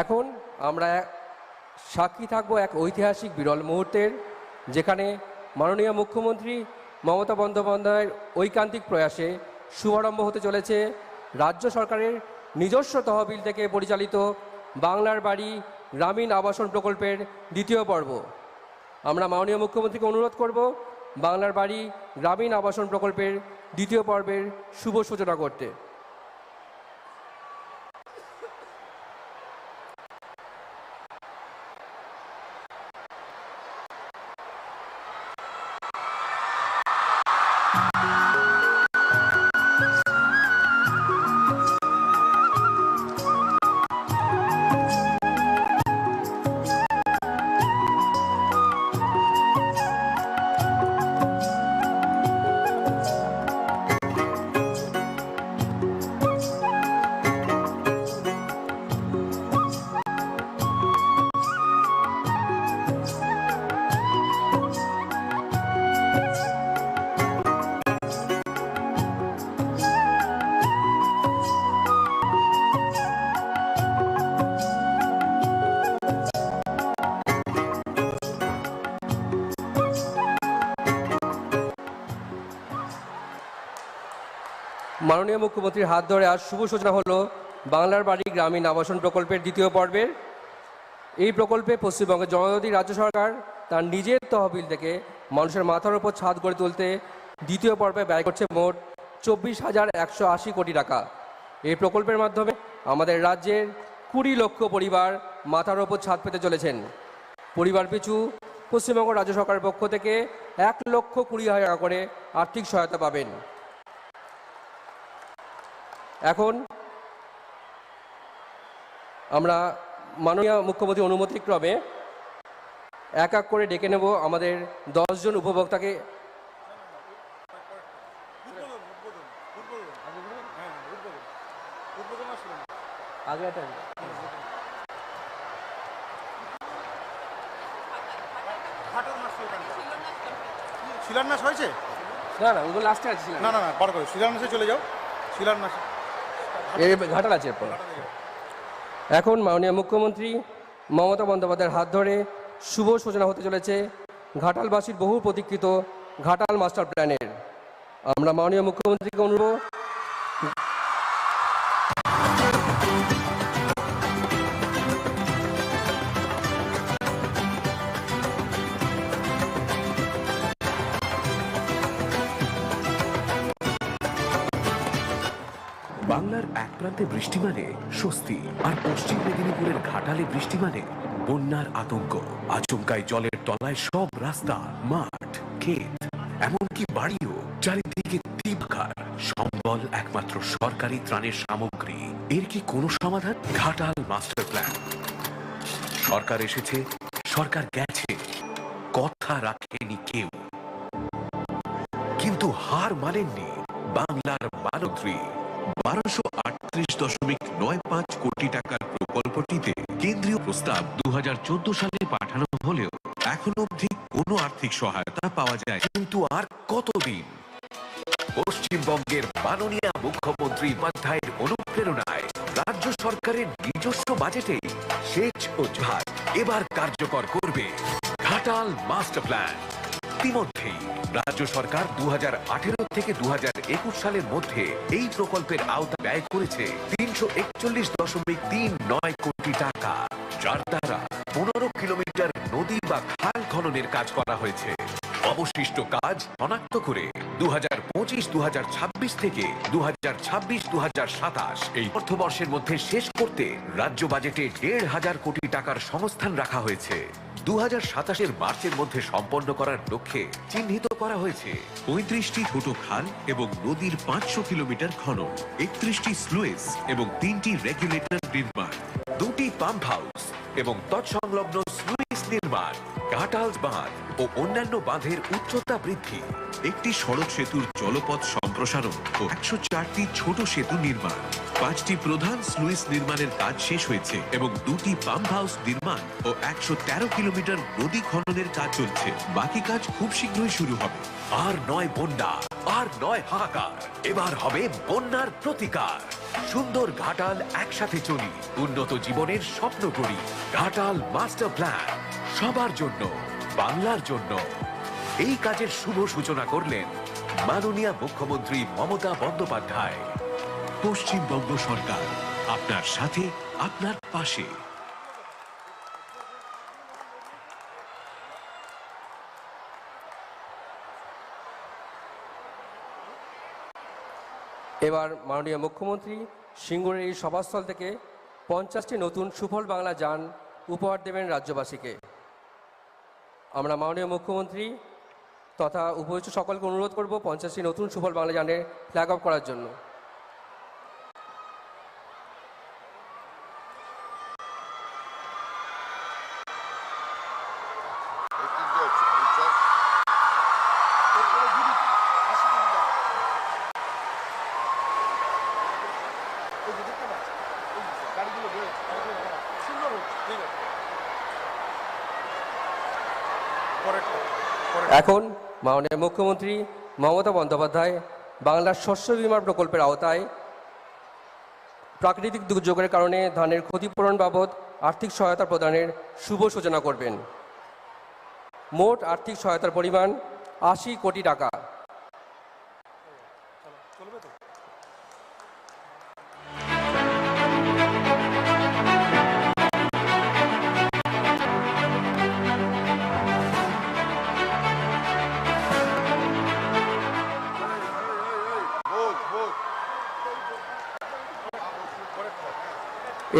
এখন আমরা সাক্ষী থাকব এক ঐতিহাসিক বিরল মুহূর্তের, যেখানে মাননীয় মুখ্যমন্ত্রী মমতা বন্দ্যোপাধ্যায়ের ঐকান্তিক প্রয়াসে শুভারম্ভ হতে চলেছে রাজ্য সরকারের নিজস্ব তহবিল থেকে পরিচালিত বাংলার বাড়ি গ্রামীণ আবাসন প্রকল্পের দ্বিতীয় পর্ব। আমরা মাননীয় মুখ্যমন্ত্রীকে অনুরোধ করব বাংলার বাড়ি গ্রামীণ আবাসন প্রকল্পের দ্বিতীয় পর্বের শুভ সূচনা করতে। মাননীয় মুখ্যমন্ত্রীর হাত ধরে আজ শুভ সূচনা হলো বাংলার বাড়ি গ্রামীণ আবাসন প্রকল্পের দ্বিতীয় পর্বের। এই প্রকল্পে পশ্চিমবঙ্গের জনজাতি রাজ্য সরকার তার নিজের তহবিল থেকে মানুষের মাথার উপর ছাদ গড়ে তুলতে দ্বিতীয় পর্বে ব্যয় করছে মোট চব্বিশ হাজার একশো আশি কোটি টাকা। এই প্রকল্পের মাধ্যমে আমাদের রাজ্যের কুড়ি লক্ষ পরিবার মাথার ওপর ছাদ পেতে চলেছেন। পরিবার পিছু পশ্চিমবঙ্গ রাজ্য সরকারের পক্ষ থেকে এক লক্ষ কুড়ি হাজার টাকা করে আর্থিক সহায়তা পাবেন। এখন আমরা মাননীয় মুখ্যমন্ত্রী অনুমতিক্রমে এক এক করে ডেকে নেব আমাদের দশজন উপভোক্তাকে। আগে একটা শিলান্যাস হয়েছে? না না ওগুলো লাস্টে আছে না না না বার করে শিলান্যাসে চলে যাও। শিলান্যাস ঘাটাল আছে এরপর। এখন মাননীয় মুখ্যমন্ত্রী মমতা বন্দ্যোপাধ্যায়ের হাত ধরে শুভ সূচনা হতে চলেছে ঘাটালবাসীর বহু প্রতীক্ষিত ঘাটাল মাস্টার প্ল্যানের। আমরা মাননীয় মুখ্যমন্ত্রীকে অনুরোধ বাংলার এক প্রান্তে বৃষ্টি মানে স্বস্তি, আর পশ্চিম মেদিনীপুরের ঘাটালে বৃষ্টি মানে বন্যার আতঙ্ক। আচমকায় জলের তলায় সব রাস্তা, মাঠ, ক্ষেত, এমনকি বাড়িও, চারিদিকে তীব্র সম্বল একমাত্র সরকারি ত্রাণের সামগ্রী। এর কি কোনো সমাধান? Ghatal master plan. সরকার এসেছে, সরকার গেছে। কথা রাখেনি কেউ। কিন্তু হার মানেননি বাংলার মানত্রী বারোশো দশমিক নয় পাঁচ কোটি টাকার প্রকল্পটিতে কেন্দ্রীয় প্রস্তাব দু সালে পাঠানো হলেও এখন অবধি কোনো আর্থিক সহায়তা পাওয়া যায় কিন্তু আর কতদিন? পশ্চিমবঙ্গের মাননীয় মুখ্যমন্ত্রী উপাধ্যায়ের অনুপ্রেরণায় রাজ্য সরকারের নিজস্ব বাজেটে সেচ ও ঝাড় এবার কার্যকর করবে ঘাটাল মাস্টার প্ল্যান। ইতিমধ্যেই রাজ্য সরকার দু থেকে দু সালের মধ্যে এই প্রকল্পের আওতা ব্যয় করেছে তিনশো একচল্লিশ দশমিক তিন নয় কোটি টাকা, যার দ্বারা পনেরো কিলোমিটার নদী বা খাল খননের কাজ করা হয়েছে। অবশিষ্ট কাজ শনাক্ত করে দু হাজার পঁচিশ দু হাজার ছাব্বিশ থেকে দু হাজার ছাব্বিশ দু হাজার সাতাশ এই অর্থবর্ষের মধ্যে শেষ করতে রাজ্য বাজেটে দেড় হাজার কোটি টাকার সংস্থান রাখা হয়েছে। দু হাজার মার্চের মধ্যে সম্পন্ন করার লক্ষ্যে চিহ্নিত করা হয়েছে। পঁয়ত্রিশটি ছোট খাল এবং নদীর পাঁচশো কিলোমিটার খনন একত্রিশটি স্লুয়েস এবং তিনটি রেগুলেটর নির্মাণ, দুটি পাম্প হাউস এবং তৎসংলগ্ন নির্মাণ বাঁধ ও অন্যান্য বাঁধের উচ্চতা বৃদ্ধি। একটি সড়ক সেতুর জলপথ সম্প্রসারণ ও একশো চারটি ছোট সেতু নির্মাণ। পাঁচটি প্রধান স্লুইস নির্মাণের কাজ শেষ হয়েছে এবং দুটি পাম্প হাউস নির্মাণ ও একশো তেরো কিলোমিটার নদী খননের কাজ চলছে। বাকি কাজ খুব শীঘ্রই শুরু হবে। আর নয় বন্যা, আর নয় হাহাকার। এবার হবে বন্যার প্রতিকার। সুন্দর ঘাটাল একসাথে চলি, উন্নত জীবনের স্বপ্ন করি। ঘাটাল মাস্টার প্ল্যান, সবার জন্য, বাংলার জন্য। এই কাজের শুভ সূচনা করলেন মাননীয় মুখ্যমন্ত্রী মমতা বন্দ্যোপাধ্যায়। পশ্চিমবঙ্গ সরকার আপনার সাথে, আপনার পাশে। এবার মাননীয় মুখ্যমন্ত্রী সিঙ্গুরের এই সভাস্থল থেকে পঞ্চাশটি নতুন সুফল বাংলা যান উপহার দেবেন রাজ্যবাসীকে। আমরা মাননীয় মুখ্যমন্ত্রী তথা উপস্থিত সকলকে অনুরোধ করব পঞ্চাশটি নতুন সুফল বাংলা যানে ফ্ল্যাগ অফ করার জন্য। এখন মাননীয় মুখ্যমন্ত্রী মমতা বন্দ্যোপাধ্যায় বাংলার শস্য বিমা প্রকল্পের আওতায় প্রাকৃতিক দুর্যোগের কারণে ধানের ক্ষতিপূরণ বাবদ আর্থিক সহায়তা প্রদানের শুভ সূচনা করবেন। মোট আর্থিক সহায়তার পরিমাণ আশি কোটি টাকা।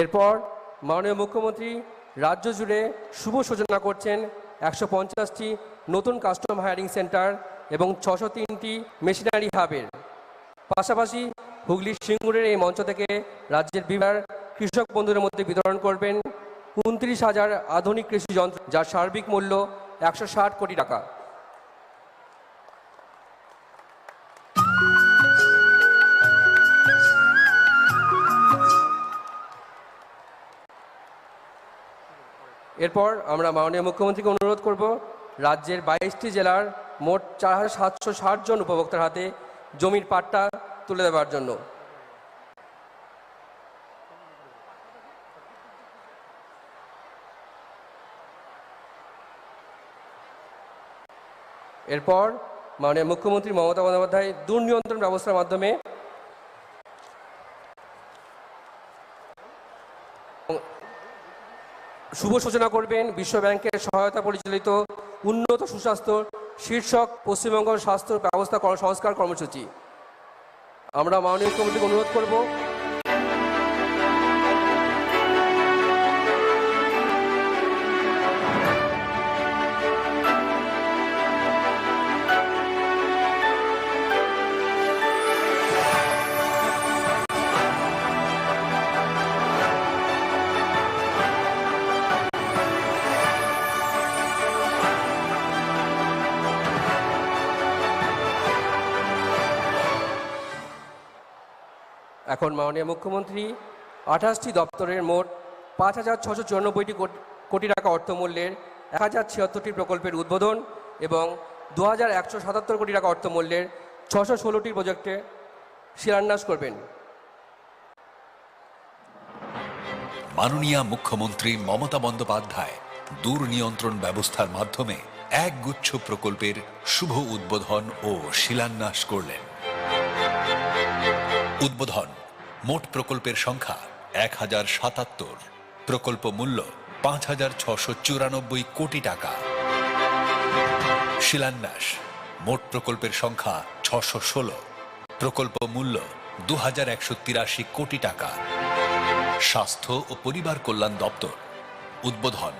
এরপর মাননীয় মুখ্যমন্ত্রী রাজ্য জুড়ে শুভ সূচনা করছেন একশো পঞ্চাশটি নতুন কাস্টম হায়ারিং সেন্টার এবং ছশো তিনটি মেশিনারি হাবের। পাশাপাশি হুগলির সিঙ্গুরের এই মঞ্চ থেকে রাজ্যের বিভার কৃষক বন্ধুদের মধ্যে বিতরণ করবেন উনত্রিশ হাজার আধুনিক কৃষি যন্ত্র, যার সার্বিক মূল্য একশো ষাট কোটি টাকা। এরপর আমরা মাননীয় মুখ্যমন্ত্রীকে অনুরোধ করব, রাজ্যের বাইশটি জেলার মোট চার হাজার সাতশো ষাট জন উপভোক্তার হাতে জমির পাট্টা তুলে দেওয়ার জন্য। এরপর মাননীয় মুখ্যমন্ত্রী মমতা বন্দ্যোপাধ্যায় দুর্নিয়ন্ত্রণ ব্যবস্থার মাধ্যমে শুভ সূচনা করবেন বিশ্ব ব্যাংকের সহায়তা পরিচালিত উন্নত সুস্বাস্থ্য শীর্ষক পশ্চিমবঙ্গ স্বাস্থ্য ব্যবস্থা কর- সংস্কার কর্মসূচি। আমরা মাননীয় মুখ্যমন্ত্রীকে অনুরোধ করব এখন মাননীয় মুখ্যমন্ত্রী, আঠাশটি দপ্তরের মোট পাঁচ হাজার ছশো চুরানব্বইটি কোটি টাকা অর্থমূল্যের এক হাজার ছিয়াত্তরটি প্রকল্পের উদ্বোধন এবং দু হাজার একশো সাতাত্তর কোটি টাকা অর্থমূল্যের ছশো ষোলোটি প্রজেক্টে শিলান্যাস করবেন। মাননীয় মুখ্যমন্ত্রী মমতা বন্দ্যোপাধ্যায় দূর নিয়ন্ত্রণ ব্যবস্থার মাধ্যমে এক গুচ্ছ প্রকল্পের শুভ উদ্বোধন ও শিলান্যাস করলেন। উদ্বোধন মোট প্রকল্পের সংখ্যা এক হাজার সাতাত্তর। প্রকল্প মূল্য পাঁচ হাজার ছশো চুরানব্বই কোটি টাকা। শিলান্যাস, মোট প্রকল্পের সংখ্যা ছশো ষোলো। প্রকল্প মূল্য দু হাজার একশো তিরাশি কোটি টাকা। স্বাস্থ্য ও পরিবার কল্যাণ দপ্তর, উদ্বোধন,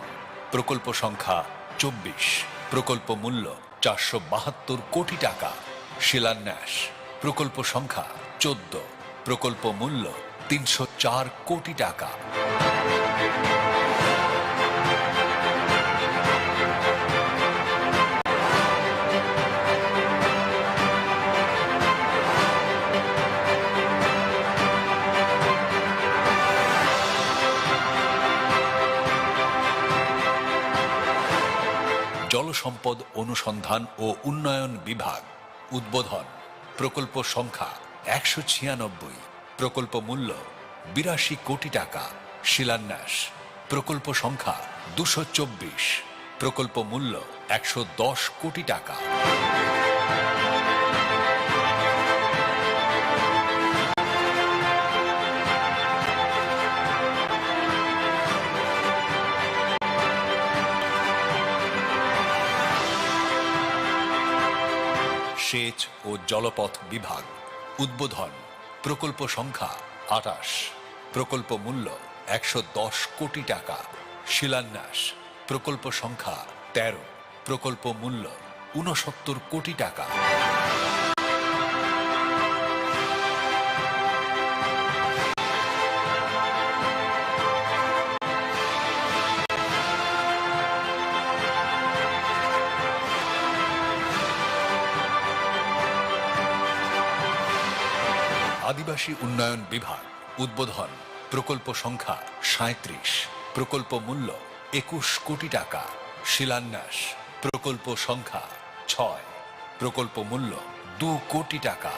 প্রকল্প সংখ্যা চব্বিশ। প্রকল্প মূল্য চারশো বাহাত্তর কোটি টাকা। শিলান্যাস, প্রকল্প সংখ্যা চোদ্দ। প্রকল্প মূল্য তিনশো চার কোটি টাকা। জলসম্পদ অনুসন্ধান ও উন্নয়ন বিভাগ উদ্বোধন প্রকল্প সংখ্যা একশো ছিয়ানব্বই। প্রকল্প মূল্য বিরাশি কোটি টাকা। শিলান্যাস। প্রকল্প সংখ্যা দুশো চব্বিশ। প্রকল্প মূল্য একশো দশ কোটি টাকা। সেচ ও জলপথ বিভাগ। উদ্বোধন, প্রকল্প সংখ্যা আটাশ, প্রকল্প মূল্য একশো দশ কোটি টাকা, শিলান্যাস, প্রকল্প সংখ্যা তেরো, প্রকল্প মূল্য ঊনসত্তর কোটি টাকা। আদিবাসী উন্নয়ন বিভাগ, উদ্বোধন, প্রকল্প সংখ্যা সাঁত্রিশ প্রকল্প মূল্য একুশ কোটি টাকা, শিলান্যাস, প্রকল্প সংখ্যা ছয়, প্রকল্প মূল্য দু কোটি টাকা।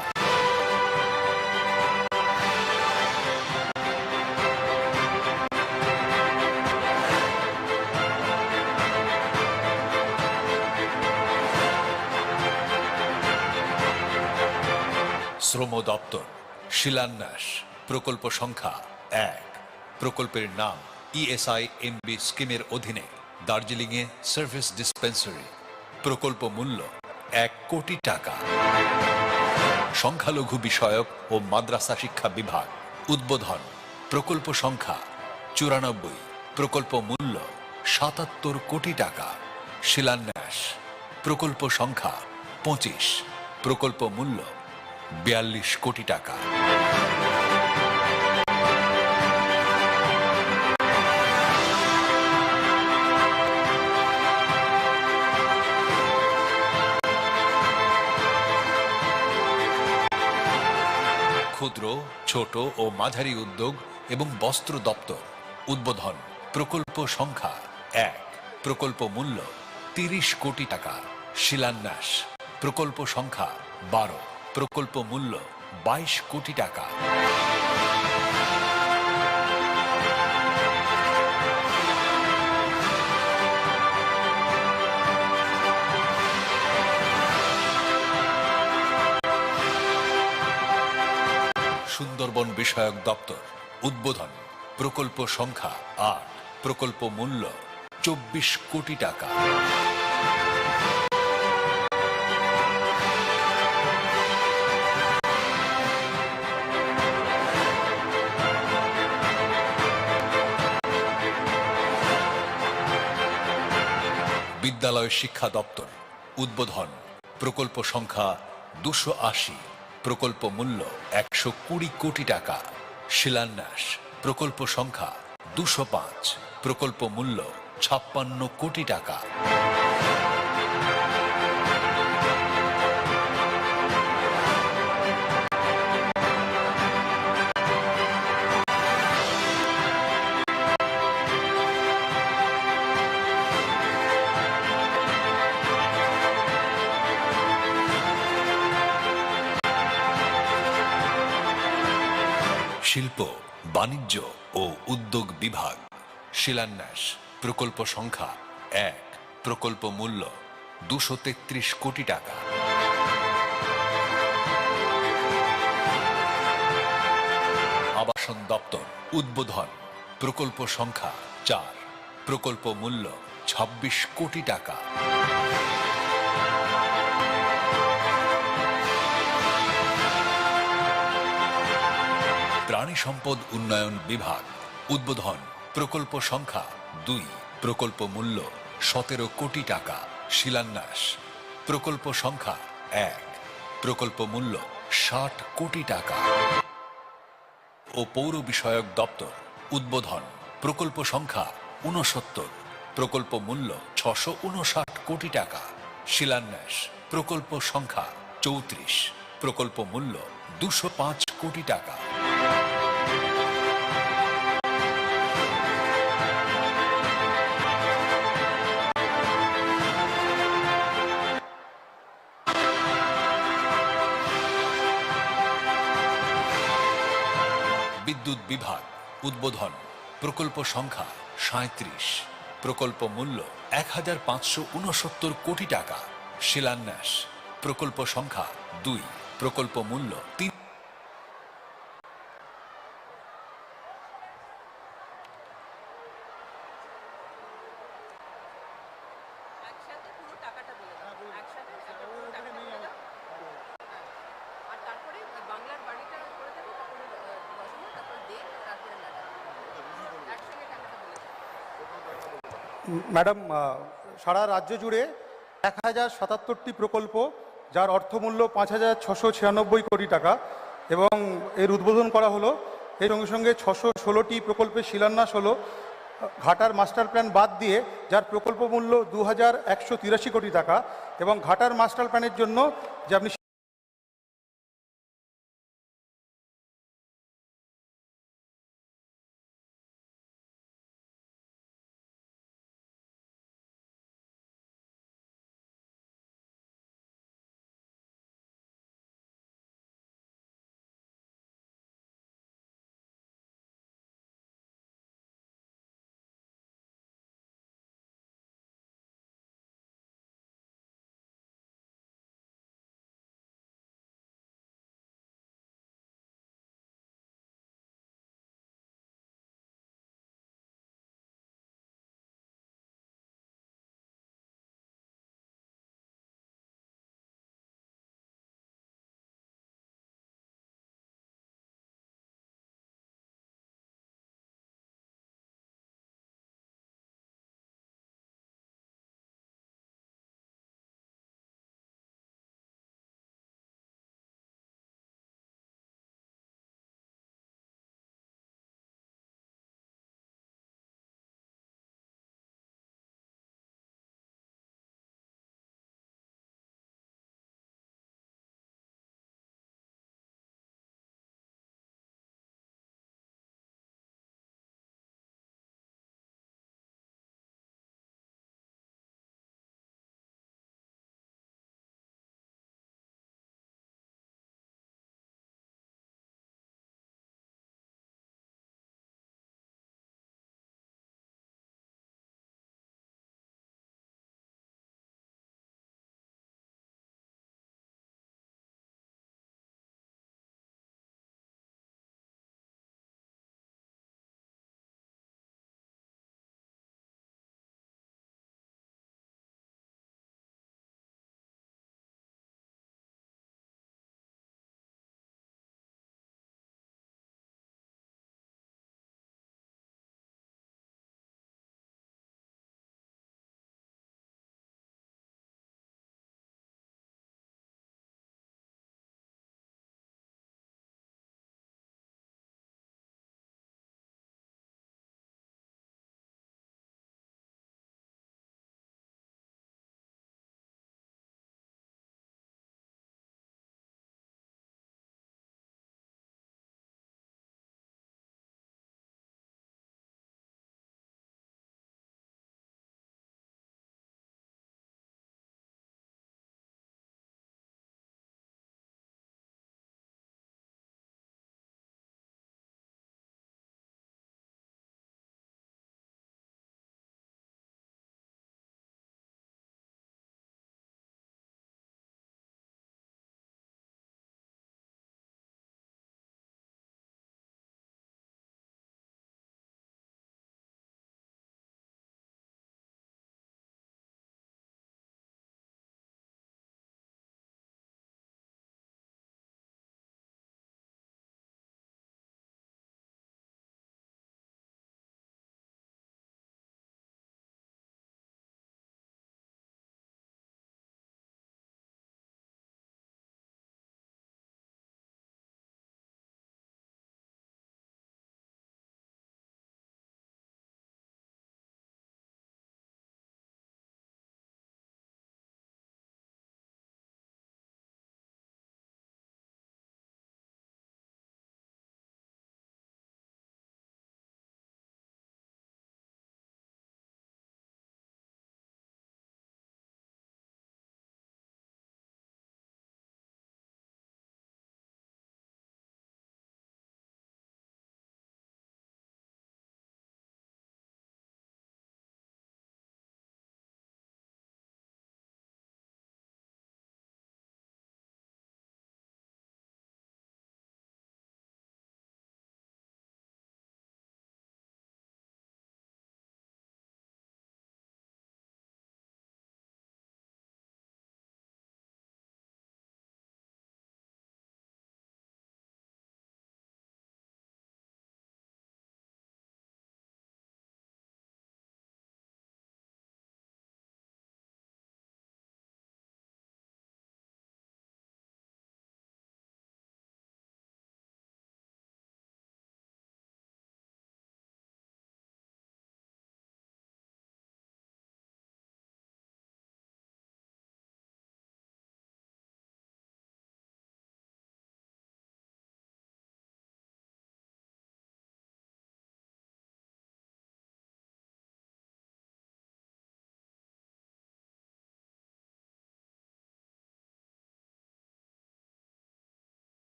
শ্রম দপ্তর শিলান্যাস, প্রকল্প সংখ্যা এক। প্রকল্পের নাম ইএসআই এমবি স্কিমের অধীনে দার্জিলিংয়ে সার্ভিস ডিসপেন্সারি। প্রকল্প মূল্য এক কোটি টাকা। সংখ্যালঘু বিষয়ক ও মাদ্রাসা শিক্ষা বিভাগ, উদ্বোধন। প্রকল্প সংখ্যা চুরানব্বই। প্রকল্প মূল্য সাতাত্তর কোটি টাকা। শিলান্যাস, প্রকল্প সংখ্যা পঁচিশ। প্রকল্প মূল্য বিয়াল্লিশ কোটি টাকা। ছোট ও মাঝারি উদ্যোগ এবং বস্ত্র দপ্তর, উদ্বোধন, প্রকল্প সংখ্যা এক, প্রকল্প মূল্য তিরিশ কোটি টাকা, শিলান্যাস, প্রকল্প সংখ্যা বারো, প্রকল্প মূল্য বাইশ কোটি টাকা। সুন্দরবন বিষয়ক দপ্তর, উদ্বোধন, প্রকল্প সংখ্যা আট, প্রকল্প মূল্য চব্বিশ কোটি টাকা। বিদ্যালয় শিক্ষা দপ্তর, উদ্বোধন, প্রকল্প সংখ্যা দুশো আশি। প্রকল্প মূল্য একশো কুড়ি কোটি টাকা। শিলান্যাস, প্রকল্প সংখ্যা দুশো পাঁচ। প্রকল্প মূল্য ছাপ্পান্ন কোটি টাকা। শিল্প, বাণিজ্য ও উদ্যোগ বিভাগ। শিলান্যাস, প্রকল্প সংখ্যা এক, প্রকল্প মূল্য দুশো তেত্রিশ কোটি টাকা। আবাসন দপ্তর, উদ্বোধন, প্রকল্প সংখ্যা চার, প্রকল্প মূল্য ছাব্বিশ কোটি টাকা। প্রাণী সম্পদ উন্নয়ন বিভাগ, উদ্বোধন, প্রকল্প সংখ্যা দুই, প্রকল্প মূল্য সতেরো কোটি টাকা, শিলান্যাস, প্রকল্প সংখ্যা এক, প্রকল্প মূল্য ষাট কোটি টাকা। ও পৌর বিষয়ক দপ্তর, উদ্বোধন, প্রকল্প সংখ্যা ঊনসত্তর, প্রকল্প মূল্য ছশো উনষাট কোটি টাকা, শিলান্যাস, প্রকল্প সংখ্যা চৌত্রিশ, প্রকল্প মূল্য দুশো কোটি টাকা। বিদ্যুৎ বিভাগ, উদ্বোধন, প্রকল্প সংখ্যা সাঁত্রিশ প্রকল্প মূল্য এক হাজার পাঁচশো উনসত্তর কোটি টাকা। শিলান্যাস, প্রকল্প সংখ্যা দুই। প্রকল্প মূল্য তিন একসাথে পুরো টাকাটা বলে দাও একসাথে একটা পুরো টাকাটা বলে দাও হ্যাঁ। আর তারপরে বাংলার বাড়িটা করে দেবো তারপরে আহ, রচনা তারপরে দে তারপরে ম্যাডাম একসঙ্গে টাকাটা বলে দাও ম্যাডাম সারা রাজ্য জুড়ে এক হাজার সাতাত্তরটি প্রকল্প, যার অর্থমূল্য পাঁচ হাজার ছশো ছিয়ানব্বই কোটি টাকা এবং এর উদ্বোধন করা হলো। এর সঙ্গে সঙ্গে ছশো ষোলোটি প্রকল্পের শিলান্যাস হলো। ঘাটার মাস্টার প্ল্যান বাদ দিয়ে যার প্রকল্প মূল্য দু হাজার একশো তিরাশি কোটি টাকা এবং ঘাটার মাস্টার প্ল্যানের জন্য যে আপনি